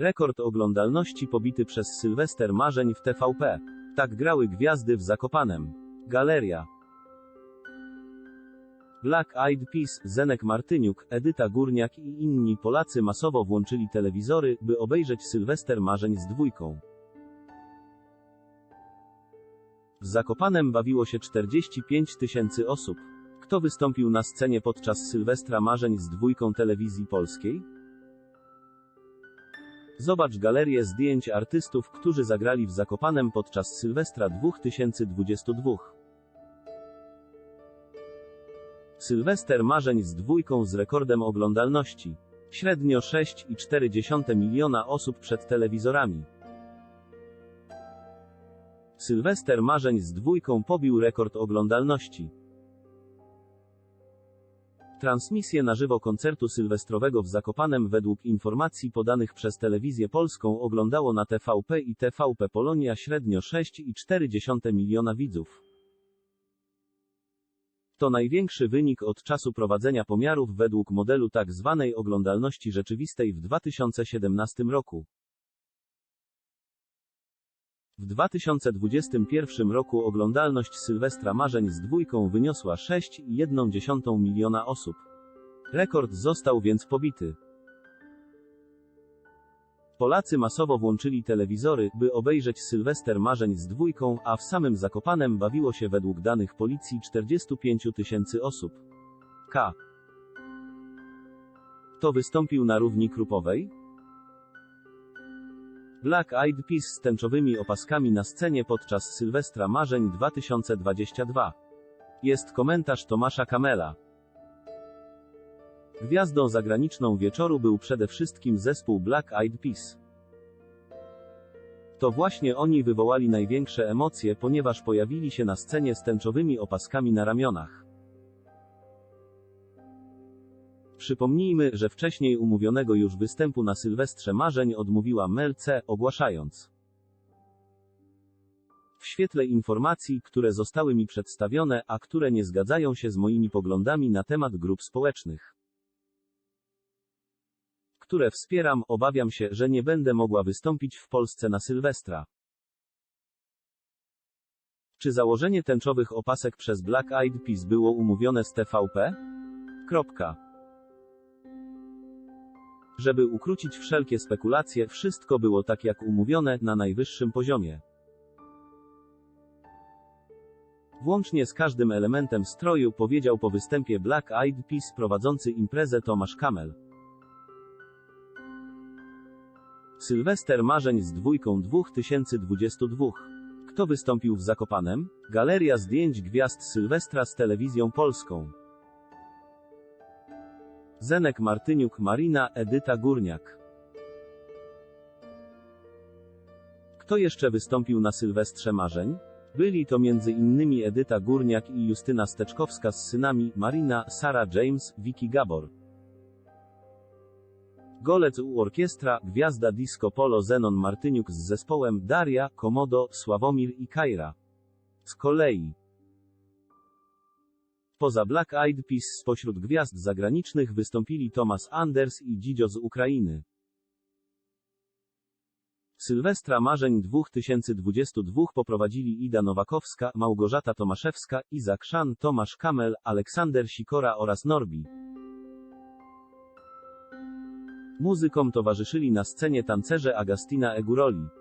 Rekord oglądalności pobity przez Sylwester Marzeń w TVP. Tak grały gwiazdy w Zakopanem. Galeria. Black Eyed Peas, Zenek Martyniuk, Edyta Górniak i inni Polacy masowo włączyli telewizory, by obejrzeć Sylwester Marzeń z dwójką. W Zakopanem bawiło się 45 tysięcy osób. Kto wystąpił na scenie podczas Sylwestra Marzeń z dwójką telewizji polskiej? Zobacz galerię zdjęć artystów, którzy zagrali w Zakopanem podczas Sylwestra 2022. Sylwester Marzeń z dwójką z rekordem oglądalności. Średnio 6,4 miliona osób przed telewizorami. Sylwester Marzeń z dwójką pobił rekord oglądalności. Transmisję na żywo koncertu sylwestrowego w Zakopanem według informacji podanych przez Telewizję Polską oglądało na TVP i TVP Polonia średnio 6,4 miliona widzów. To największy wynik od czasu prowadzenia pomiarów według modelu tak zwanej oglądalności rzeczywistej w 2017 roku. W 2021 roku oglądalność Sylwestra Marzeń z dwójką wyniosła 6,1 miliona osób. Rekord został więc pobity. Polacy masowo włączyli telewizory, by obejrzeć Sylwester Marzeń z dwójką, a w samym Zakopanem bawiło się według danych policji 45 tysięcy osób. K. To wystąpił na równi Krupowej? Black Eyed Peas z tęczowymi opaskami na scenie podczas Sylwestra Marzeń 2022. Jest komentarz Tomasza Kamela. Gwiazdą zagraniczną wieczoru był przede wszystkim zespół Black Eyed Peas. To właśnie oni wywołali największe emocje, ponieważ pojawili się na scenie z tęczowymi opaskami na ramionach. Przypomnijmy, że wcześniej umówionego już występu na Sylwestrze Marzeń odmówiła Mel C, ogłaszając. W świetle informacji, które zostały mi przedstawione, a które nie zgadzają się z moimi poglądami na temat grup społecznych, które wspieram, obawiam się, że nie będę mogła wystąpić w Polsce na Sylwestra. Czy założenie tęczowych opasek przez Black Eyed Peas było umówione z TVP? Kropka. Żeby ukrócić wszelkie spekulacje, wszystko było tak jak umówione, na najwyższym poziomie. Włącznie z każdym elementem stroju powiedział po występie Black Eyed Peas prowadzący imprezę Tomasz Kamel. Sylwester Marzeń z dwójką 2022. Kto wystąpił w Zakopanem? Galeria zdjęć gwiazd Sylwestra z telewizją polską. Zenek Martyniuk Marina Edyta Górniak. Kto jeszcze wystąpił na Sylwestrze Marzeń? Byli to m.in. Edyta Górniak i Justyna Steczkowska z synami, Marina, Sara James, Vicky Gabor. Golec u orkiestra, gwiazda disco polo Zenon Martyniuk z zespołem Daria, Komodo, Sławomir i Kaira. Z kolei. Poza Black Eyed Peas spośród gwiazd zagranicznych wystąpili Thomas Anders i Dzidzio z Ukrainy. Sylwestra Marzeń 2022 poprowadzili Ida Nowakowska, Małgorzata Tomaszewska, Izak Szan, Tomasz Kamel, Aleksander Sikora oraz Norbi. Muzykom towarzyszyli na scenie tancerze Agustina Eguroli.